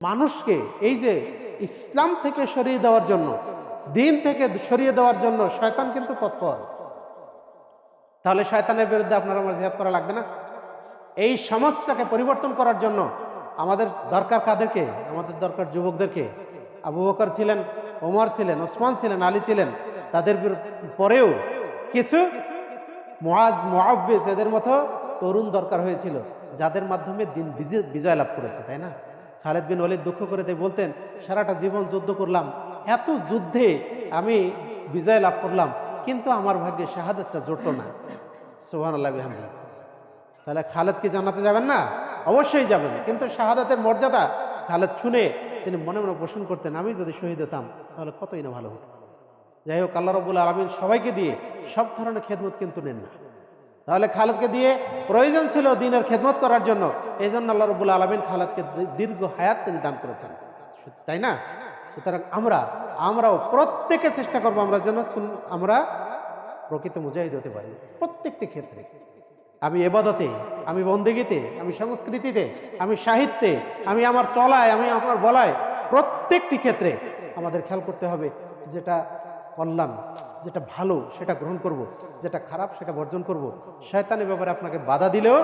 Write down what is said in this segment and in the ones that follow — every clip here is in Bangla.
মানুষকে এই যে ইসলাম থেকে সরিয়ে দেওয়ার জন্য, দিন থেকে সরিয়ে দেওয়ার জন্য শয়তান কিন্তু তৎপর। তাহলে শয়তানের বিরুদ্ধে আপনার আমার জিহাদ করা লাগবে না? এই সমাজটাকে পরিবর্তন করার জন্য আমাদের দরকার কাদেরকে? আমাদের দরকার যুবকদেরকে। আবু বকর ছিলেন, ওমর ছিলেন, ওসমান ছিলেন, আলী ছিলেন, তাদের পরেও কিছু মোয়াজ মোয়াব্বেজ এদের মতো তরুণ দরকার হয়েছিল, যাদের মাধ্যমে দিন বিজয় লাভ করেছে, তাই না? খালেদ বিন ওয়ালিদ দুঃখ করে তাই বলতেন, সারাটা জীবন যুদ্ধ করলাম, এত যুদ্ধে আমি বিজয় লাভ করলাম, কিন্তু আমার ভাগ্যে শাহাদাতটা জুটলো না। সোহান আল্লাহ তাহলে খালেদ কি জানাতে যাবেন না? অবশ্যই যাবেন, কিন্তু শাহাদাতের মর্যাদা খালেদ শুনে তিনি মনে মনে পোষণ করতেন, আমি যদি শহীদ হতাম, তাহলে কতই না ভালো হতো? যাই হোক, আল্লাহ রবুল আলমিন সবাইকে দিয়ে সব ধরনের খেদমত কিন্তু নেন না। তাহলে খালেদকে দিয়ে প্রয়োজন ছিল দিনের খেদমত করার জন্য। এই জন্য আল্লাহ রবুল আলমিন খালেদকে দীর্ঘ হায়াত তিনি দান করেছেন। তাই না? সুতরাং আমরা, আমরাও প্রত্যেকে চেষ্টা করব আমরা যেন আমরা প্রকৃত মুজাহিদ হতে পারি। প্রত্যেকটি ক্ষেত্রে। আমি এবাদতে, আমি বন্দেগিতে, আমি সংস্কৃতিতে, আমি সাহিত্যে, আমি আমার চলায়, আমি আমার বলায় প্রত্যেকটি ক্ষেত্রে আমাদের খেয়াল করতে হবে যেটা কল্যাণ। যেটা ভালো সেটা গ্রহণ করব। যেটা খারাপ সেটা বর্জন করব। শয়তানের ব্যাপারে আপনাকে বাধা দিলেও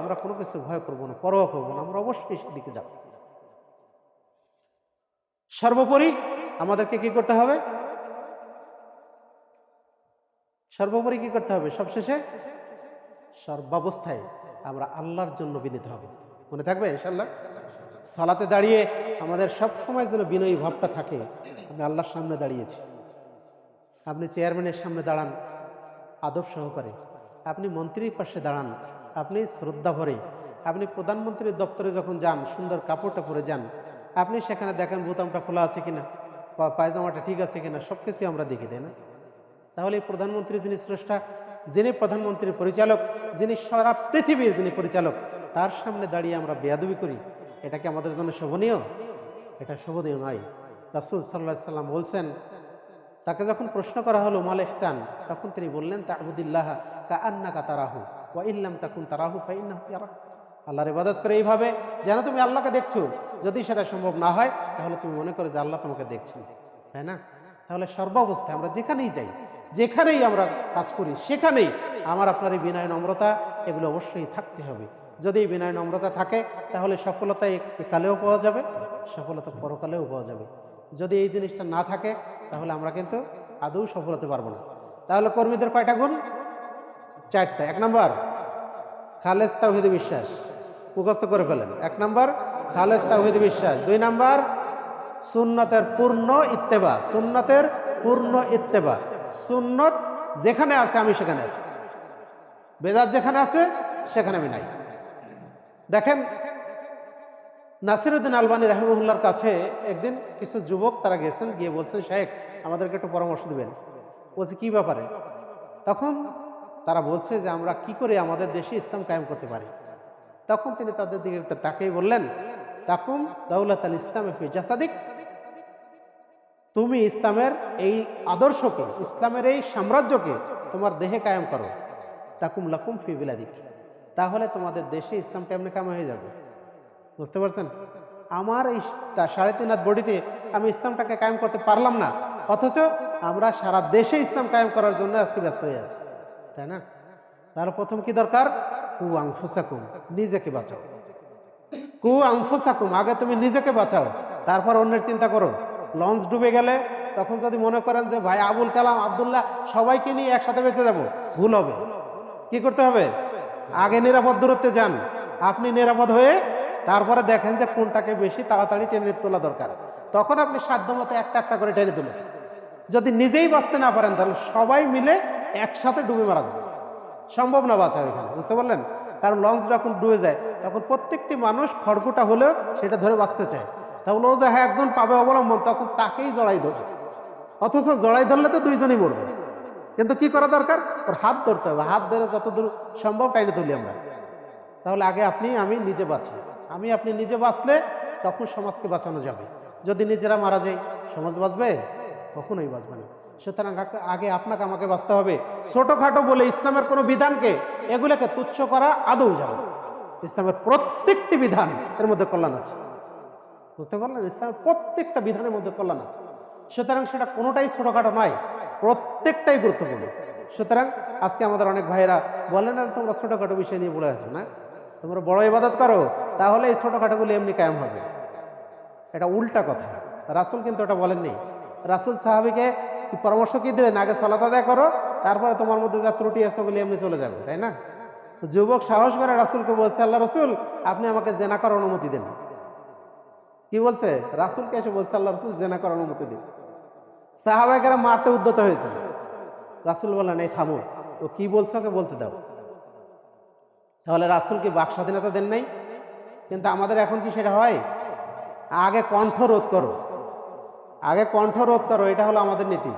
আমরা কোনো কিছু ভয় করব না, পরোয়া করব না, আমরা অবশ্যই সেদিকে যাব। সর্বোপরি আমাদেরকে কি করতে হবে? সর্বোপরি কি করতে হবে? সবশেষে সর্বাবস্থায় আমরা আল্লাহর জন্য বিনীত হবে। মনে থাকবে ইনশাল্লাহ সালাতে দাঁড়িয়ে আমাদের সব সময় যেন বিনয়ী ভাবটা থাকে, আমি আল্লাহর সামনে দাঁড়িয়েছি। আপনি চেয়ারম্যানের সামনে দাঁড়ান, আদব সহকারে। আপনি মন্ত্রীর পাশে দাঁড়ান, আপনি শ্রদ্ধা ভরে। আপনি প্রধানমন্ত্রীর দপ্তরে যখন যান, সুন্দর কাপড়টা পরে যান, আপনি সেখানে দেখেন বোতামটা খোলা আছে কিনা বা পায়জামাটা ঠিক আছে কিনা সব কিছুই আমরা দেখি, তাই না? তাহলে প্রধানমন্ত্রী যিনি স্রষ্টা, যিনি প্রধানমন্ত্রীর পরিচালক, যিনি সারা পৃথিবীর যিনি পরিচালক, তার সামনে দাঁড়িয়ে আমরা বেয়াদবি করি। এটা কি আমাদের জন্য শোভনীয়? এটা শোভনীয় নয়। রাসুল সাল্লাহ সাল্লাম বলছেন তাকে যখন প্রশ্ন করা হলো, মাল ইহসান? তখন তিনি বললেন তা আবুদুল্লাহ কা আন্না কা তারাহু, ওয়া ইল্লাম তাকুন তারাহু ফাইন্নাহু ইয়ারা আল্লাহর ইবাদত করে এইভাবে, যেন তুমি আল্লাহকে দেখছ, যদি সেটা সম্ভব না হয়, তাহলে তুমি মনে করো যে আল্লাহ তোমাকে দেখছেন। তাই না? তাহলে সর্বাবস্থায় আমরা যেখানেই যাই, যেখানেই আমরা কাজ করি, সেখানেই আমার আপনার এই বিনয় নম্রতা, এগুলো অবশ্যই থাকতে হবে। যদি এই বিনয় নম্রতা থাকে, তাহলে সফলতা একালেও পাওয়া যাবে, সফলতা পরকালেও পাওয়া যাবে। যদি এই জিনিসটা না থাকে তাহলে আমরা কিন্তু আদৌ সফল হতে পারব না। তাহলে কর্মীদের কয়টা গুণ? চারটা। এক নম্বর খালেজ তাওহিদ বিশ্বাস। মুখস্থ করে ফেলেন। এক নম্বর খালেজ তাওহিদ বিশ্বাস। দুই নম্বর, সুন্নতের পূর্ণ ইত্তেবা। সুন্নতের পূর্ণ ইত্তেবা। সুন্নত যেখানে আছে, আমি সেখানে আছি। বেদাত যেখানে আছে, সেখানে আমি নাই। দেখেন নাসিরুদ্দিন আলবানী রাহিমুল্লার কাছে একদিন কিছু যুবক তারা গেছেন, গিয়ে বলছেন শেখ আমাদেরকে একটু পরামর্শ দেবেন। বলছে, কি ব্যাপারে? তখন তারা বলছে যে, আমরা কি করে আমাদের দেশে ইসলাম কায়েম করতে পারি? তখন তিনি তাদের দিকে একটা তাকেই বললেন, তাকুম দাউলাত আল ইসলাম ফি জাসাদিক। তুমি ইসলামের এই আদর্শকে, ইসলামের এই সাম্রাজ্যকে তোমার দেহে কায়েম করো। তাকুম লাকুম ফি বিলাদিক। তাহলে তোমাদের দেশে ইসলাম কেমনে কাম হয়ে যাবে? বুঝতে পারছেন? আমার এই সাড়ে তিন হাত বডিতে আমি ইসলামটাকে কায়েম করতে পারলাম না। অথচ আমরা সারা দেশে ইসলাম কায়েম করার জন্য আজকে ব্যস্ত হয়ে আছি। তাই না? তার প্রথম কি দরকার? কু আংফুসাকুম, নিজেকে বাঁচাও। কু আংফুসাকুম, আগে তুমি নিজেকে বাঁচাও, তারপর অন্যের চিন্তা করো। লঞ্চ ডুবে গেলে তখন যদি মনে করেন যে, ভাই, আবুল কালাম, আবদুল্লাহ, সবাইকে নিয়ে একসাথে বেঁচে যাব, ভুল হবে। কি করতে হবে? আগে নিরাপদ দূরত্বে যান। আপনি নিরাপদ হয়ে তারপরে দেখেন যে কোনটাকে বেশি তাড়াতাড়ি টেনে তোলা দরকার। তখন আপনি সাধ্য মতো একটা একটা করে টেনে তুলেন। যদি নিজেই বাঁচতে না পারেন, তাহলে সবাই মিলে একসাথে ডুবে মারা যাবে। সম্ভব না বাঁচা এখানে, বুঝতে পারলেন? কারণ লঞ্চ যখন ডুবে যায়, তখন প্রত্যেকটি মানুষ খড়কুটা হলেও সেটা ধরে বাঁচতে চায়। তাহলে ও যে হ্যাঁ একজন পাবে অবলম্বন, তখন তাকেই জড়াই ধরবে। অথচ জড়াই ধরলে তো দুইজনই মরবে। কিন্তু কি করা দরকার? ওর হাত ধরতে হবে। হাত ধরে যতদূর সম্ভব টাইনে তুলি আমরা। তাহলে আগে আপনি, আমি নিজে বাঁচি। আমি আপনি নিজে বাঁচলে তখন সমাজকে বাঁচানো যাবে। যদি নিজেরা মারা যায়, সমাজ বাঁচবে? কখনোই বাঁচবে না। সুতরাং আগে- আপনাকে আমাকে বাঁচতে হবে। ছোটোখাটো বলে ইসলামের কোনো বিধানকে এগুলোকে তুচ্ছ করা আদৌ যাবে ইসলামের প্রত্যেকটি বিধান এর মধ্যে কল্যাণ আছে। বুঝতে পারলেন? ইসলামের প্রত্যেকটা বিধানের মধ্যে কল্যাণ আছে। সুতরাং সেটা কোনোটাই ছোটোখাটো নয়, প্রত্যেকটাই গুরুত্বপূর্ণ। সুতরাং আজকে আমাদের অনেক ভাইয়েরা বলেন আর তোমরা ছোটোখাটো বিষয় নিয়ে বলে আছো না? তোমরা বড় ইবাদত করো, তাহলে এই ছোটোখাটোগুলি এমনি কায়েম হবে। এটা উল্টা কথা। রাসুল কিন্তু ওটা বলেননি। রাসুল সাহাবিকে পরামর্শ কি দিলেন? আগে সালাত আদায় করো, তারপরে তোমার মধ্যে যা ত্রুটি আছে বলে এমনি চলে যাবে, তাই না? যুবক সাহস করে রাসুলকে বলছে, আল্লাহ রসুল, আপনি আমাকে জেনা করার অনুমতি দেন। কি বলছে? রাসুলকে এসে বলছে, আল্লাহ রসুল, জেনা করার অনুমতি দিন। সাহাবাহিকেরা মারতে উদ্যত হয়েছে। রাসুল বললেন, এই থামো। ও কি বলছে ওকে বলতে দাও। তাহলে রাসুল কি বাক স্বাধীনতা দেন নাই? কিন্তু আমাদের এখন কি সেটা হয়? আগে কণ্ঠ রোধ করো। আগে কণ্ঠ রোধ করো, এটা হলো আমাদের নীতি।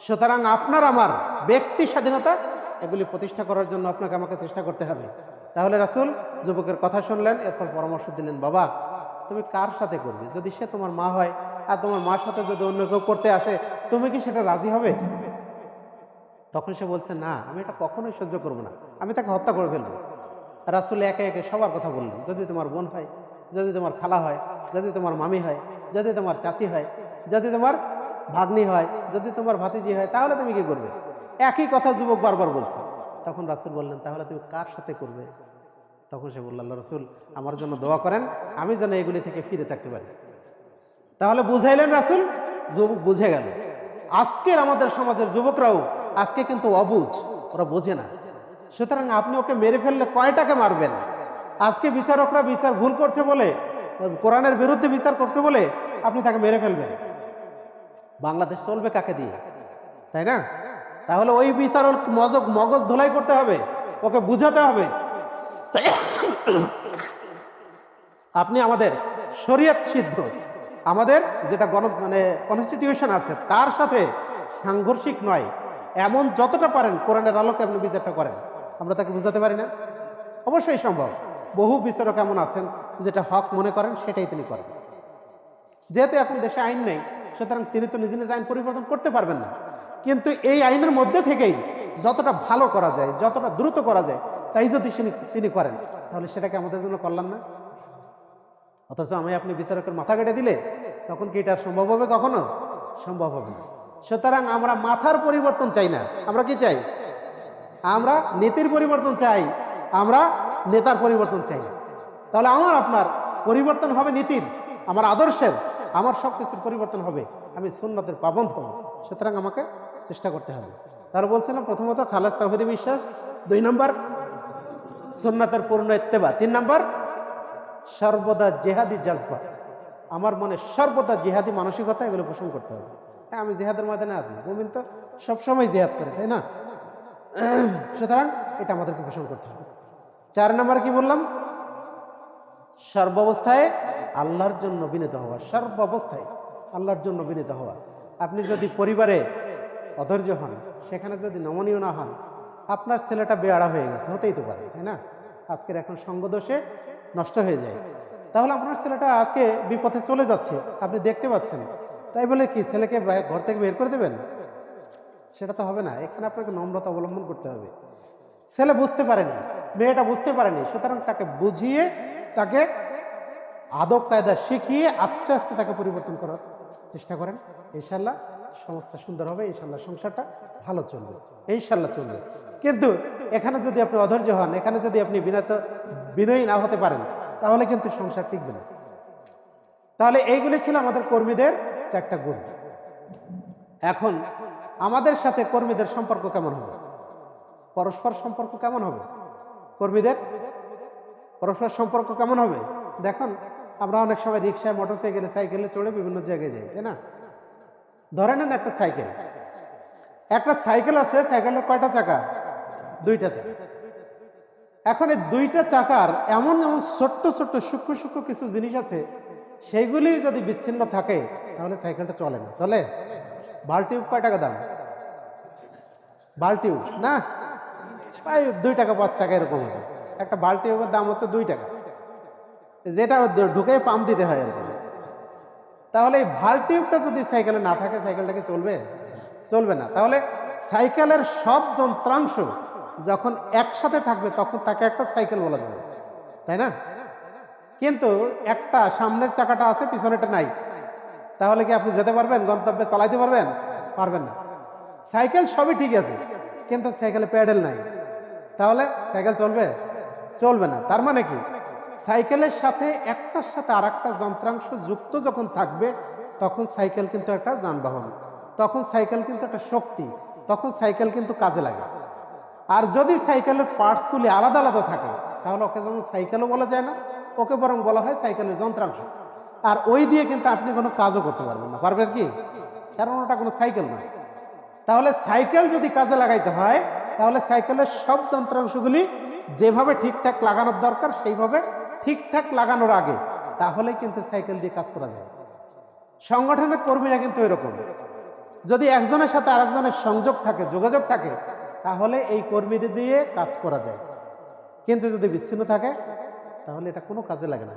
সুতরাং আপনার আমার ব্যক্তি স্বাধীনতা, এগুলি প্রতিষ্ঠা করার জন্য আপনাকে আমাকে চেষ্টা করতে হবে। তাহলে রাসুল, যুবকের কথা শুনলেন, এরপর পরামর্শ দিলেন, বাবা, তুমি কার সাথে করবে? যদি সে তোমার মা হয়, আর তোমার মার সাথে যদি অন্য কেউ করতে আসে, তুমি কি সেটা রাজি হবে? তখন সে বলছে, না, আমি এটা কখনোই সহ্য করব না। আমি তাকে হত্যা করে ফেলব। রাসুল একে একে সবার কথা বললেন, যদি তোমার বোন হয়, যদি তোমার খালা হয়, যদি তোমার মামি হয়, যদি তোমার চাচি হয়, যদি তোমার ভাগ্নি হয়, যদি তোমার ভাতিজি হয়, তাহলে তুমি কি করবে? একই কথা যুবক বারবার বলছে। তখন রাসুল বললেন, তাহলে তুমি কার সাথে করবে? তখন সে বলল, আল্লাহ রসুল, আমার জন্য দোয়া করেন, আমি যেন এগুলি থেকে ফিরে থাকতে পারি। তাহলে বুঝাইলেন রাসুল বুঝে গেল। আজকের আমাদের সমাজের যুবকরাও আজকে কিন্তু অবুঝ ওরা বোঝে না। সুতরাং আপনি ওকে মেরে ফেললে কয়টাকে মারবেন? আজকে বিচারকরা বিচার ভুল করছে বলে, কোরআনের বিরুদ্ধে বিচার করছে বলে আপনি তাকে মেরে ফেলবেন। বাংলাদেশ চলবে কাকে দিয়ে? তাই না? তাহলে ওই বিচার মগজ মগজ ধোলাই করতে হবে, ওকে বুঝাতে হবে। আপনি আমাদের শরীয়ত সিদ্ধ। আমাদের যেটা গণ মানে কনস্টিটিউশন আছে, তার সাথে সাংঘর্ষিক নয়। এমন যতটা পারেন কোরআনের আলোকে আপনি বিচারটা করেন। আমরা তাকে বুঝাতে পারি না? অবশ্যই সম্ভব। বহু বিচারক এমন আছেন যেটা হক মনে করেন, সেটাই তিনি করেন। যেহেতু এখন দেশে আইন নেই, সুতরাং তিনি তো নিজে নিজে আইন পরিবর্তন করতে পারবেন না। কিন্তু এই আইনের মধ্যে থেকেই যতটা ভালো করা যায়, যতটা দ্রুত করা যায়, তাই যদি তিনি- করেন, তাহলে সেটাকে আমাদের জন্য করলাম না? অথচ আমি আপনি বিচারকের মাথা কেটে দিলে, তখন কি এটা সম্ভব হবে কখনো? সম্ভব হবে না। সুতরাং আমরা মাথার পরিবর্তন চাই না। আমরা কি চাই? আমরা নীতির পরিবর্তন চাই। আমরা নেতার পরিবর্তন চাই না। তাহলে আমার, আপনার পরিবর্তন হবে নীতির, আমার আদর্শের, আমার সব কিছুর পরিবর্তন হবে। আমি সুন্নতের পাবন্ধ হব। সুতরাং আমাকে চেষ্টা করতে হবে। তার বলছিলাম প্রথমত খালাস তাহিদি বিশ্বাস, দুই নম্বর সুন্নতের পূর্ণ ইত্তেবা, তিন নম্বর সর্বদা জেহাদি জাজবা। আমার মনে সর্বদা জেহাদি মানসিকতা এগুলো পোষণ করতে হবে। হ্যাঁ আমি জেহাদের ময়দানে আছি। মুমিন তো সবসময় জেহাদ করে, তাই না? সুতরাং এটা আমাদেরকে পোষণ করতে হবে। চার নম্বর কি বললাম? সর্বাবস্থায় আল্লাহর জন্য বিনীত হওয়া, সর্বাবস্থায় আল্লাহর জন্য বিনীত হওয়া। আপনি যদি পরিবারে অধৈর্য হন, সেখানে যদি নমনীয় না হন, আপনার ছেলেটা বেয়াড়া হয়ে গেছে, হতেই তো পারে, তাই না? আজকের এখন সঙ্গদোষে নষ্ট হয়ে যায়। তাহলে আপনার ছেলেটা আজকে বিপথে চলে যাচ্ছে, আপনি দেখতে পাচ্ছেন। তাই বলে কি, ছেলেকে ঘর থেকে বের করে দেবেন? সেটা তো হবে না, এখানে আপনাকে নম্রতা অবলম্বন করতে হবে। ছেলে বুঝতে পারেনি, মেয়েটা বুঝতে পারেনি, সুতরাং তাকে বুঝিয়ে, তাকে আদব কায়দা শিখিয়ে আস্তে আস্তে তাকে পরিবর্তন করার চেষ্টা করেন। ইনশাল্লাহ সমস্যা সুন্দর হবে ইনশাল্লাহ সংসারটা ভালো চলবে ইনশাল্লাহ চলবে। কিন্তু এখানে যদি আপনি অধৈর্য হন, এখানে যদি আপনি বিনত বিনয়ী না হতে পারেন, তাহলে কিন্তু সংসার টিকবে না। তাহলে এইগুলি ছিল আমাদের কর্মীদের চারটা গুণ এখন আমাদের সাথে কর্মীদের সম্পর্ক কেমন হবে? পরস্পর সম্পর্ক কেমন হবে? কর্মীদের? পরস্পর সম্পর্ক কেমন হবে? দেখুন, আমরা অনেক সময় রিক্সায়, মোটরসাইকেলে, সাইকেলে চড়ে বিভিন্ন জায়গায় যাই, তাই না? ধরে নেন একটা সাইকেল। একটা সাইকেল আছে, সাইকেলের কয়টা চাকা? দুইটা চাকা। এখন এই দুইটা চাকার এমন এমন ছোট্ট ছোট্ট সূক্ষ্ম সূক্ষ্ম কিছু জিনিস আছে সেইগুলি যদি বিচ্ছিন্ন থাকে, তাহলে সাইকেলটা চলে না। চলে? বাল্টিউব কয় টাকা দাম? বাল্টিউব, না? প্রায় দুই টাকা, পাঁচ টাকা এরকম হবে। একটা বাল্টিউবের দাম হচ্ছে দুই টাকা। যেটা ঢুকে পাম্প দিতে হয় আর কি। তাহলে এই ভাল্টিউবটা যদি সাইকেলে না থাকে, সাইকেলটা কি চলবে? চলবে না। তাহলে সাইকেলের সব যন্ত্রাংশ যখন একসাথে থাকবে, তখন তাকে একটা সাইকেল বলা যাবে। তাই না? কিন্তু একটা সামনের চাকাটা আছে পিছনেটা নাই। তাহলে কি আপনি যেতে পারবেন? গন্তব্যে চালাইতে পারবেন? পারবেন না। সাইকেল সবই ঠিক আছে, কিন্তু সাইকেলে প্যাডেল নাই। তাহলে সাইকেল চলবে? চলবে না। তার মানে কি? সাইকেলের সাথে একটার সাথে আর একটা যন্ত্রাংশ যুক্ত যখন থাকবে, তখন সাইকেল কিন্তু একটা যানবাহন, তখন সাইকেল কিন্তু একটা শক্তি, তখন সাইকেল কিন্তু কাজে লাগে। আর যদি সাইকেলের পার্টসগুলি আলাদা আলাদা থাকে, তাহলে ওকে যেমন সাইকেলও বলা যায় না ওকে বরং বলা হয় সাইকেলের যন্ত্রাংশ। আর ওই দিয়ে কিন্তু আপনি কোনো কাজও করতে পারবেন না। পারবেন কি? কারণ ওটা কোনো সাইকেল নয়। তাহলে সাইকেল যদি কাজে লাগাইতে হয়, তাহলে সাইকেলের সব যন্ত্রাংশগুলি যেভাবে ঠিকঠাক লাগানোর দরকার, সেইভাবে ঠিকঠাক লাগানোর আগে তাহলে কিন্তু সাইকেল দিয়ে কাজ করা যায়। সংগঠনের কর্মীরা কিন্তু এরকম। যদি একজনের সাথে আরেকজনের সংযোগ থাকে, যোগাযোগ থাকে, তাহলে এই কর্মীদের দিয়ে কাজ করা যায়। কিন্তু যদি বিচ্ছিন্ন থাকে তাহলে এটা কোনো কাজে লাগে না।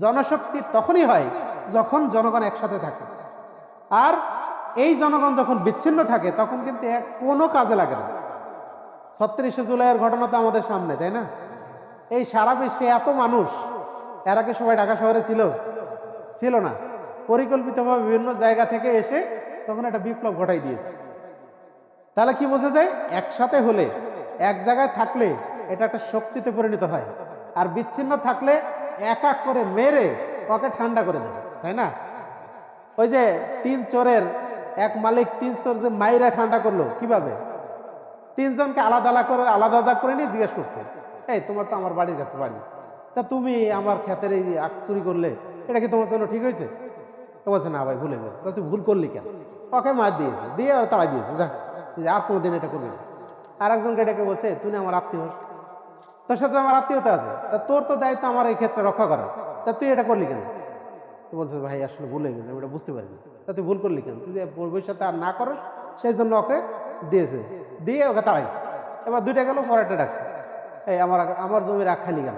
জনশক্তি তখনই হয় যখন জনগণ একসাথে থাকে। আর এই জনগণ যখন বিচ্ছিন্ন থাকে, তখন কিন্তু এক কোনো কাজে লাগে না। ছত্রিশে জুলাইয়ের ঘটনা তো আমাদের সামনে, তাই না? এই সারা বিশ্বে এত মানুষ, এর আগে সবাই ঢাকা শহরে ছিল? ছিল না। পরিকল্পিতভাবে বিভিন্ন জায়গা থেকে এসে তখন একটা বিপ্লব ঘটাই দিয়েছে। তাহলে কি বোঝা যায়? একসাথে হলে, এক জায়গায় থাকলে এটা একটা শক্তিতে পরিণত হয়। আর বিচ্ছিন্ন থাকলে এক এক করে মেরে ওকে ঠান্ডা করে দেবে, তাই না? ওই যে তিন চোরের এক মালিক, তিন চোর যে মাইরা ঠান্ডা করল, কীভাবে? তিনজনকে আলাদা আলাদা করে, আলাদা আলাদা করে নিয়ে জিজ্ঞেস করছে, এই, তোমার তো আমার বাড়ির কাছে বাড়ি। তা তুমি আমার ক্ষেতের এই আখ চুরি করলে, এটা কি তোমার জন্য ঠিক হয়েছে? তো বলছে, না ভাই, ভুলে গেছে। তা তুই ভুল করলি কেন? ওকে মার দিয়েছে, দিয়ে আর তাড়া দিয়েছে, যা আর কোনোদিন এটা করবি না। আর একজনকে ডেকে বলছে না আমার আত্মীয়? তোর সাথে আমার আত্মীয়তা আছে। তা তোর তো দায়িত্ব আমার এই ক্ষেত্রে রক্ষা করা তা তুই এটা করলি কেন? তো বলছে, ভাই, আসলে ভুল হয়ে গেছে, আমি এটা বুঝতে পারিনি। তা তুই ভুল করলি কেন? তুই যে ভবিষ্যতে আর না করস সেই জন্য ওকে দিয়েছে। দিয়ে ওকে তাড়াইছে। এবার দুইটা গেল, পরেরটা ডাকছে। এই, আমার আমার জমি রাখ খালি কেন?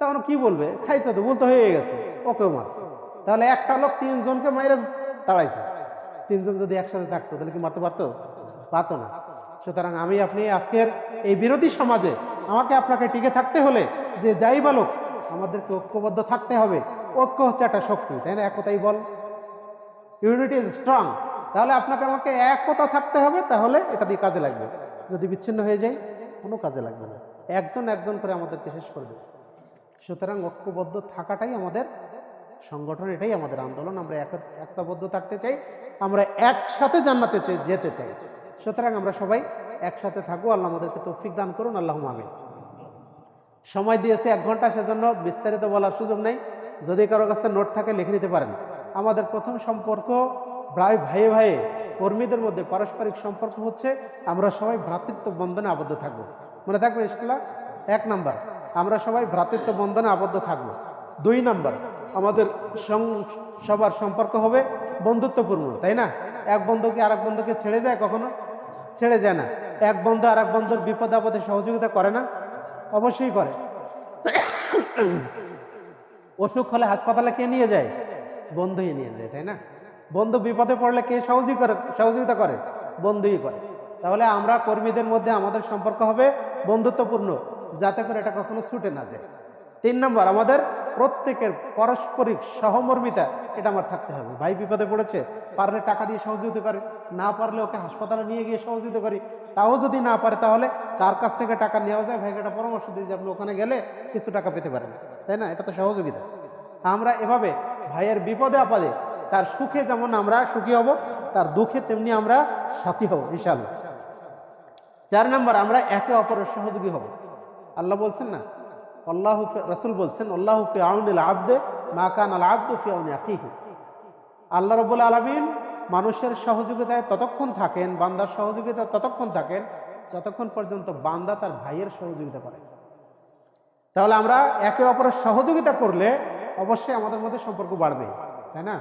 তখন কি বলবে? খাইছে তো বলতে হয়ে গেছে। ওকেও মারছে। তাহলে একটা লোক তিনজনকে মাইরে তাড়াইছে। তিনজন যদি একসাথে থাকতো, তাহলে কি মারতে পারতো? পারতো না। সুতরাং আমি আপনি আজকের এই বিরোধী সমাজে আমাকে আপনাকে টিকে থাকতে হলে যে যাই বলুক, আমাদেরকে ঐক্যবদ্ধ থাকতে হবে। ঐক্য হচ্ছে একটা শক্তি, তাই না? একতাই বল। ইউনিটি ইজ স্ট্রং তাহলে আপনাকে আমাকে একতা থাকতে হবে, তাহলে এটা দিয়ে কাজে লাগবে। যদি বিচ্ছিন্ন হয়ে যায় কোনো কাজে লাগবে না। একজন একজন করে আমাদেরকে শেষ করবে সুতরাং ঐক্যবদ্ধ থাকাটাই আমাদের সংগঠন, এটাই আমাদের আন্দোলন। আমরা এক- একতাবদ্ধ থাকতে চাই। আমরা একসাথে জান্নাতে যেতে চাই। সুতরাং আমরা সবাই একসাথে থাকব। আল্লাহ আমাদেরকে তৌফিক দান করুন। আল্লাহ আমিন। সময় দিয়েছে এক ঘণ্টা, সেজন্য বিস্তারিত বলার সুযোগ নেই। যদি কারও কাছে নোট থাকে, লিখে নিতে পারেন। আমাদের প্রথম সম্পর্ক প্রায় ভাইয়ে ভাইয়ে কর্মীদের মধ্যে পারস্পরিক সম্পর্ক হচ্ছে, আমরা সবাই ভ্রাতৃত্ব বন্ধনে আবদ্ধ থাকব। মনে থাকবে ইনশাল্লাহ এক নাম্বার, আমরা সবাই ভ্রাতৃত্ব বন্ধনে আবদ্ধ থাকব। দুই নাম্বার, আমাদের সবার সম্পর্ক হবে বন্ধুত্বপূর্ণ, তাই না? এক বন্ধুকে আরেক বন্ধুকে ছেড়ে যায় কখনো? ছেড়ে যায় না। এক বন্ধু আর এক বন্ধুর বিপদ আপদে সহযোগিতা করে না? অবশ্যই করে। অসুখ হলে হাসপাতালে কে নিয়ে যায়? বন্ধুই নিয়ে যায়, তাই না? বন্ধু বিপদে পড়লে কে সহযোগী করে সহযোগিতা করে? বন্ধুই করে। তাহলে আমরা কর্মীদের মধ্যে আমাদের সম্পর্ক হবে বন্ধুত্বপূর্ণ, যাতে করে এটা কখনো ছুটে না যায়। তিন নম্বর, আমাদের প্রত্যেকের পারস্পরিক সহমর্মিতা, এটা আমার থাকতে হবে। ভাই বিপদে পড়েছে, পারলে টাকা দিয়ে সহযোগিতা করে, না পারলে ওকে হাসপাতালে নিয়ে গিয়ে সহযোগিতা করি। তাও যদি না পারে তাহলে কার কাছ থেকে টাকা নেওয়া যায়? ভাইকে একটা পরামর্শ দিই যে আপনি ওখানে গেলে কিছু টাকা পেতে পারেন। তাই না? এটা তো সহযোগিতা আমরা এভাবে ভাইয়ের বিপদে আপদে, তার সুখে যেমন আমরা সুখী হব, তার দুঃখে তেমনি আমরা সাথী হব ইনশাল্লাহ চার নম্বর, আমরা একে অপরের সহযোগী হব। আল্লাহ বলছেন না আল্লাহ রসুল বলছেন, আল্লাহ ফি আউনিল আব্দে মা কান আল আব্দু ফি আউনি আকিহি আল্লাহ রবুল আলমিন মানুষের সহযোগিতায় ততক্ষণ থাকেন, বান্দার সহযোগিতা ততক্ষণ থাকেন, যতক্ষণ পর্যন্ত বান্দা তার ভাইয়ের সহযোগিতা করে। তাহলে আমরা একে অপরের সহযোগিতা করলে অবশ্যই আমাদের মধ্যে সম্পর্ক বাড়বে, তাই না?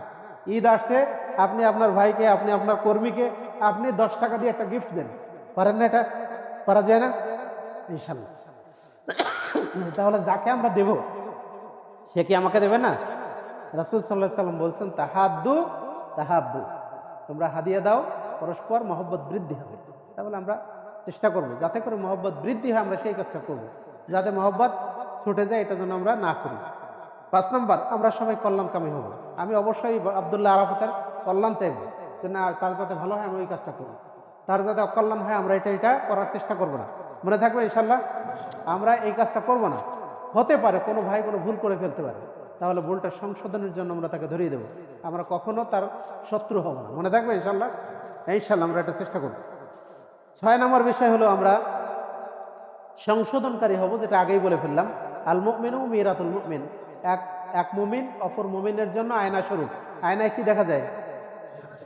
ঈদ আসছে, আপনি আপনার ভাইকে, আপনি আপনার কর্মীকে, আপনি দশ টাকা দিয়ে একটা গিফট দেন। পারেন না এটা? পারা যায় না? ইনশাল্লাহ। তাহলে যাকে আমরা দেব, সে কি আমাকে দেবে না? রাসুল সাল্লাহ সাল্লাম বলছেন তাহাদ্দু তাহাব্বু। তোমরা হাদিয়া দাও, পরস্পর মহব্বত বৃদ্ধি হবে। তাহলে আমরা চেষ্টা করব, যাতে করে মহব্বত বৃদ্ধি হয়, আমরা সেই কাজটা করব। যাতে মহব্বত ছুটে যায়, এটা যেন আমরা না করি। পাঁচ নম্বর, আমরা সবাই কল্যাণকামী হব। আমি অবশ্যই আবদুল্লাহ আরাফতের কল্যাণ চাইব, যে না, তার যাতে ভালো হয়, আমি ওই কাজটা করব। তার যাতে অকল্যাণ হয়, আমরা এটা এটা করার চেষ্টা করব না। মনে থাকবে ইনশাল্লাহ আমরা এই কাজটা করব না। হতে পারে কোনো ভাই কোনো ভুল করে ফেলতে পারে। তাহলে ভুলটা সংশোধনের জন্য আমরা তাকে ধরিয়ে দেবো। আমরা কখনো তার শত্রু হব না। মনে থাকবে ইনশাল্লাহ ইনশাল্লাহ আমরা এটা চেষ্টা করব। ছয় নম্বর বিষয় হলো আমরা সংশোধনকারী হব, যেটা আগেই বলে ফেললাম। আল ও মিরাতুল মুমিন। এক এক মুমিন অপর মুমিনের জন্য আয়না স্বরূপ। আয়নায় কি দেখা যায়?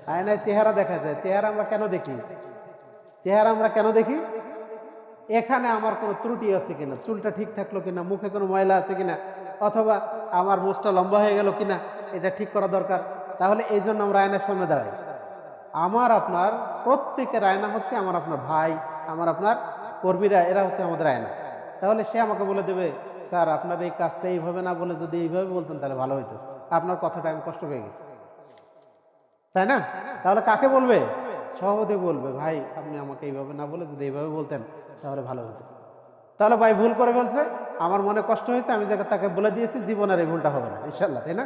আয়নায় চেহারা দেখা যায়। চেহারা আমরা কেন দেখি? চেহারা আমরা কেন দেখি? এখানে আমার কোনো ত্রুটি আছে কিনা? চুলটা ঠিক থাকল কিনা? মুখে কোনো ময়লা আছে কিনা? অথবা আমার মুখটা লম্বা হয়ে গেল কিনা? এটা ঠিক করা দরকার। তাহলে এই জন্য আমরা আয়নার সামনে দাঁড়াই। আমার আপনার, প্রত্যেকের আয়না হচ্ছে আমার আপনার ভাই, আমার আপনার কর্মীরা, এরা হচ্ছে আমাদের আয়না। তাহলে সে আমাকে বলে দেবে, স্যার, আপনার এই কাজটা এইভাবে না বলে যদি এইভাবে বলতেন তাহলে ভালো হতো আপনার কথাটা আমি কষ্ট পেয়ে গেছি। তাই না? তাহলে কাকে বলবে? সভাপতি বলবে, ভাই, আপনি আমাকে এইভাবে না বলে যদি এইভাবে বলতেন তাহলে ভালো হতো। তাহলে ভাই ভুল করে ফেলছে, আমার মনে কষ্ট হয়েছে, আমি যাকে তাকে বলে দিয়েছি জীবনের এই ভুলটা হবে না ইনশাল্লাহ তাই না?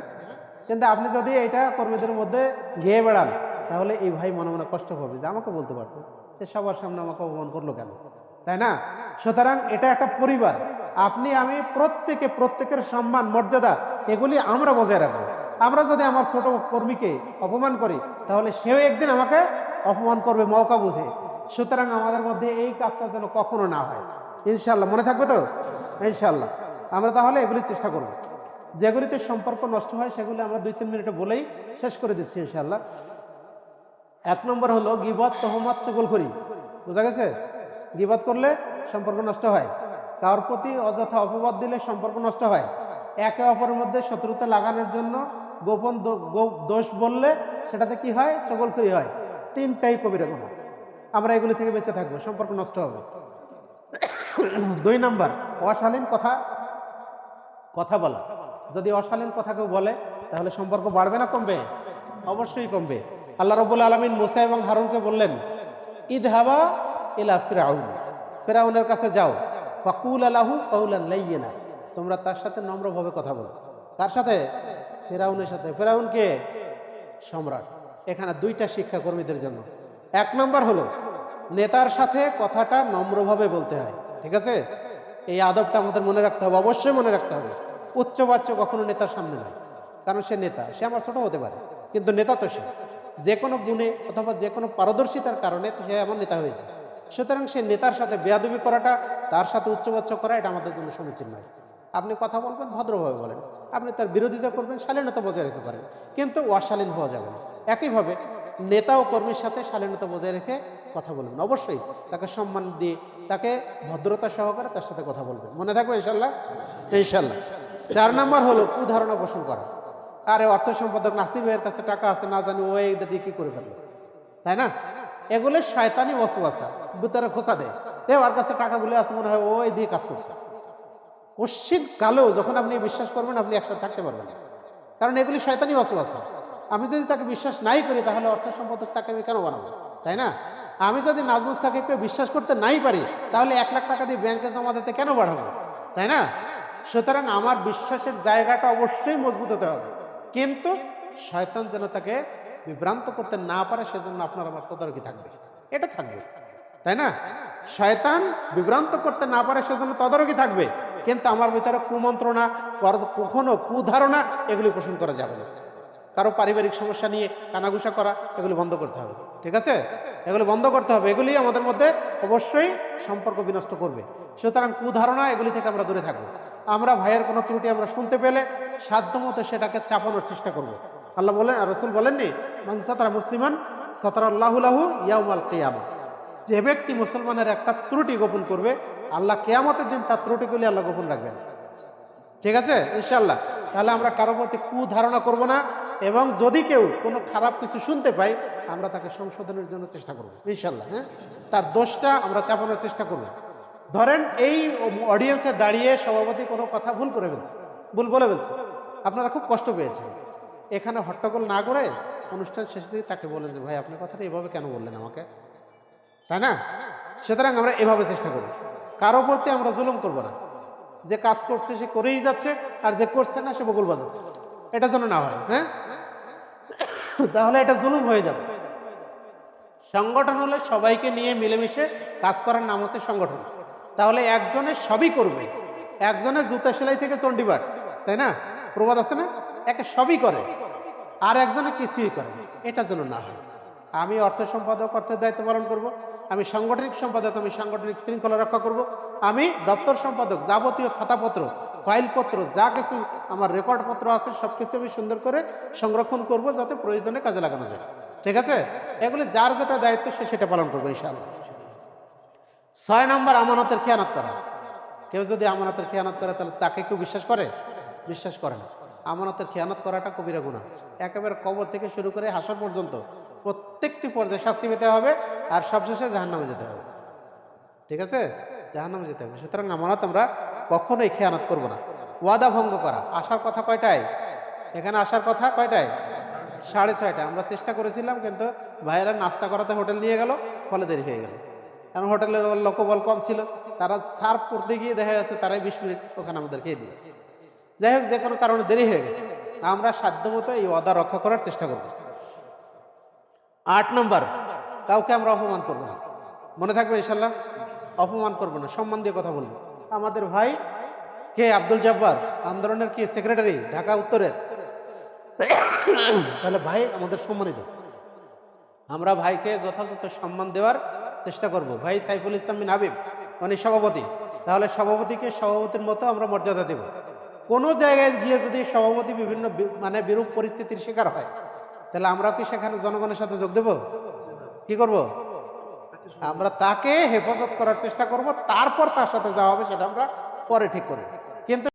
কিন্তু আপনি যদি এটা কর্মীদের মধ্যে গিয়ে বেড়ান, তাহলে এই ভাই মনে মনে কষ্ট পাবে যে আমাকে বলতে পারতো, যে সবার সামনে আমাকে অপমান করল কেন, তাই না? সুতরাং এটা একটা পরিবার, আপনি, আমি প্রত্যেকে, প্রত্যেকের সম্মান, মর্যাদা, এগুলি আমরা বজায় রাখব। আমরা যদি আমার ছোট কর্মীকে অপমান করি, তাহলে সেও একদিন আমাকে অপমান করবে মৌকা বুঝে। সুতরাং আমাদের মধ্যে এই কাজটা যেন কখনো না হয়। ইনশাল্লাহ মনে থাকবে তো? ইনশাল্লাহ আমরা তাহলে এগুলি চেষ্টা করব। যেগুলিতে সম্পর্ক নষ্ট হয়, সেগুলি আমরা দুই, তিন মিনিটে বলেই শেষ করে দিচ্ছি ইনশাল্লাহ এক নম্বর হলো গিবত, তহমত, চগলখড়ি। বোঝা গেছে? গিবত করলে সম্পর্ক নষ্ট হয়। কারোর প্রতি অযথা অপবাদ দিলে সম্পর্ক নষ্ট হয়। একে অপরের মধ্যে শত্রুতা লাগানোর জন্য গোপন দোষ বললে সেটাতে কি হয়? চগলখড়ি হয়। তিনটাই কবিরা গুণা আমরা এগুলি থেকে বেঁচে থাকব, সম্পর্ক নষ্ট হবে। দুই নাম্বার, অশালীন কথা কথা বলা। যদি অশালীন কথা কেউ বলে, তাহলে সম্পর্ক বাড়বে না কমবে? অবশ্যই কমবে। আল্লাহ রবুল আলমিন মুসা এবং হারুনকে বললেন ঈদ হাবা ইলা ফিরাউন। ফেরাউনের কাছে যাও। ফাকুল আলাহু লাইয়েনা। তোমরা তার সাথে নম্রভাবে কথা বলো। কার সাথে? ফেরাউনের সাথে। ফেরাউনকে সম্রাট। এখানে দুইটা শিক্ষা কর্মীদের জন্য। এক নম্বর হলো, নেতার সাথে কথাটা নম্রভাবে বলতে হয়, ঠিক আছে? এই আদবটা আমাদের মনে রাখতে হবে, অবশ্যই মনে রাখতে হবে। উচ্চবাচ্য কখনো নেতার সামনে নয়, কারণ সে নেতা, সে আমার ছোট হতে পারে, কিন্তু নেতা তো সে। যে কোনো গুণে অথবা যে কোনো পারদর্শিতার কারণে সে এমন নেতা হয়েছে। সুতরাং সে নেতার সাথে বেয়াদবি করাটা, তার সাথে উচ্চবাচ্য করা, এটা আমাদের জন্য সমীচীন নয়। আপনি কথা বলবেন, ভদ্রভাবে বলেন। আপনি তার বিরোধিতা করবেন, শালীনতা বজায় রেখে পারেন কিন্তু অশালীন হওয়া যাবে না। একইভাবে নেতা ও কর্মীর সাথে শালীনতা বজায় রেখে কথা বলবেন। অবশ্যই তাকে সম্মান দিয়ে, তাকে ভদ্রতা সহকারে তার সাথে কথা বলবেন। মনে থাকবে ইনশাল্লাহ? ইনশাল্লাহ। চার নাম্বার হলো কুধারণা পোষণ করা। আরে অর্থ সম্পাদক নাসির ভাইয়ের কাছে টাকা আছে, না জানি ও এইটা দিয়ে কি করে ফেলল। তাই না? এগুলো শয়তানি ওয়াসওয়াসা, ভিতরে খোঁচা দেয়। এ, ওর কাছে টাকাগুলো আছে, মনে হয় ও এই দিয়ে কাজ করছে। কশ্চিন কালেও যখন আপনি বিশ্বাস করবেন, আপনি একসাথে থাকতে পারবেন। কারণ এগুলি শয়তানি ওয়াসওয়াসা। আমি যদি তাকে বিশ্বাস নাই করি, তাহলে অর্থ সম্পাদক তাকে আমি কেন বানাবো? তাই না? আমি যদি নাজমুস তাকে বিশ্বাস করতে নাই পারি, তাহলে এক লাখ টাকা দিয়ে ব্যাংকে জমা দিতে কেন বাড়াবো? তাই না? সুতরাং আমার বিশ্বাসের জায়গাটা অবশ্যই মজবুত হতে হবে। কিন্তু শয়তান যেন তাকে বিভ্রান্ত করতে না পারে, সেজন্য আপনার আমার তদারকি থাকবে। এটা থাকবে। তাই না? শয়তান বিভ্রান্ত করতে না পারে, সেজন্য তদারকি থাকবে। কিন্তু আমার ভিতরে কুমন্ত্রণা কখনো কুধারণা, এগুলি পোষণ করা যাবে না। কারও পারিবারিক সমস্যা নিয়ে কানাঘুষা করা, এগুলি বন্ধ করতে হবে। ঠিক আছে? এগুলি বন্ধ করতে হবে। এগুলি আমাদের মধ্যে অবশ্যই সম্পর্ক বিনষ্ট করবে। সুতরাং কুধারণা এগুলি থেকে আমরা দূরে থাকব। আমরা ভাইয়ের কোনো ত্রুটি আমরা শুনতে পেলে সাধ্যমতো সেটাকে চাপানোর চেষ্টা করব। আল্লাহ বলেন রসুল বলেননি, মান সাতারা মুসলিমান, সাতারা আল্লাহুলাহু ইয়াউমাল কিয়ামা। যে ব্যক্তি মুসলমানের একটা ত্রুটি গোপন করবে, আল্লাহ কেয়ামতের দিন তার ত্রুটিগুলি আল্লাহ গোপন রাখবেন। ঠিক আছে? ইনশাল্লাহ তাহলে আমরা কারোর প্রতি কুধারণা করব না এবং যদি কেউ কোনো খারাপ কিছু শুনতে পাই আমরা তাকে সংশোধনের জন্য চেষ্টা করব ইনশাল্লাহ হ্যাঁ? তার দোষটা আমরা চাপানোর চেষ্টা করব। ধরেন এই অডিয়েন্সে দাঁড়িয়ে সভাপতি কোনো কথা ভুল করে ফেলছে, ভুল বলে ফেলছে, আপনারা খুব কষ্ট পেয়েছেন। এখানে হট্টগোল না করে অনুষ্ঠান শেষে দিয়ে তাকে বলেন যে, ভাই আপনার কথাটা এভাবে কেন বললেন আমাকে? তাই না? সুতরাং আমরা এভাবে চেষ্টা করি। কারও প্রতি আমরা জুলুম করব না। যে কাজ করছে সে করেই যাচ্ছে, আর যে করছে না সে বকুল বাজাচ্ছে। এটা যেন না হয় হ্যাঁ? তাহলে এটা জুলুম হয়ে যাবে। সংগঠন হলে সবাইকে নিয়ে মিলেমিশে কাজ করার নাম হচ্ছে সংগঠন। তাহলে একজনে সবই করবে। একজনে জুতা সেলাই থেকে চণ্ডীপাঠ তাই না? প্রবাদ আছে না? একে সবই করে। আর একজনে কিছুই করে। এটা যেন না হয়। আমি অর্থ সম্পাদক, অর্থের দায়িত্ব পালন করব। আমি সাংগঠনিক সম্পাদক, আমি সাংগঠনিক শৃঙ্খলা রক্ষা করব। আমি দপ্তর সম্পাদক, যাবতীয় খাতাপত্র ফাইলপত্র, যা কিছু আমার রেকর্ডপত্র আছে, সব কিছু আমি সুন্দর করে সংরক্ষণ করব যাতে প্রয়োজনে কাজে লাগানো যায়। ঠিক আছে? এগুলি যার যেটা দায়িত্ব, সে সেটা পালন করবে, ইনশাআল্লাহ। ছয় নম্বর, আমানতের খেয়ানত করা। কেউ যদি আমানতের খেয়ানত করে, তাহলে তাকে কেউ বিশ্বাস করে? বিশ্বাস করে না। আমানতের খেয়ানত করাটা কবিরা গুণা একেবারে কবর থেকে শুরু করে হাসর পর্যন্ত প্রত্যেকটি পর্যায়ে শাস্তি পেতে হবে, আর সবশেষে জাহান্নামে যেতে হবে। ঠিক আছে? জাহান্নামে যেতে হবে। সুতরাং আমানত আমরা কখনোই খেয়ানত করব না। ওয়াদা ভঙ্গ করা। আসার কথা কয়টায়? এখানে আসার কথা কয়টায়? সাড়ে ছয়টায়। আমরা চেষ্টা করেছিলাম, কিন্তু ভাইয়েরা নাস্তা করাতে হোটেল নিয়ে গেল, ফলে দেরি হয়ে গেল। কারণ হোটেলের লোকবল কম ছিল। তারা সার্ভ করতে গিয়ে দেখা যাচ্ছে তারাই বিশ মিনিট ওখানে আমাদের খেয়ে দিয়েছে। যাই হোক, যে কোনো কারণে দেরি হয়ে গেছে। আমরা সাধ্যমতো এই ওয়াদা রক্ষা করার চেষ্টা করব। আট নম্বর, কাউকে আমরা অপমান করব না। মনে থাকবে ইনশাল্লাহ? অপমান করব না। সম্মান দিয়ে কথা বলব। আমাদের ভাই কে? আব্দুল জব্বার। আন্দোলনের কি সেক্রেটারি ঢাকা উত্তরের। তাহলে ভাই আমাদের সম্মানিত। আমরা ভাইকে যথাযথ সম্মান দেওয়ার চেষ্টা করব। ভাই সাইফুল ইসলাম বিন হাবিব, উনি সভাপতি। তাহলে সভাপতিকে সভাপতির মতো আমরা মর্যাদা দেব। কোনো জায়গায় গিয়ে যদি সভাপতি বিভিন্ন মানে বিরূপ পরিস্থিতির শিকার হয়, তাহলে আমরা কি সেখানে জনগণের সাথে যোগ দেব? কি করব? আমরা তাকে হেফাজত করার চেষ্টা করব, তারপর তার সাথে যাওয়া হবে সেটা আমরা পরে ঠিক করব কিন্তু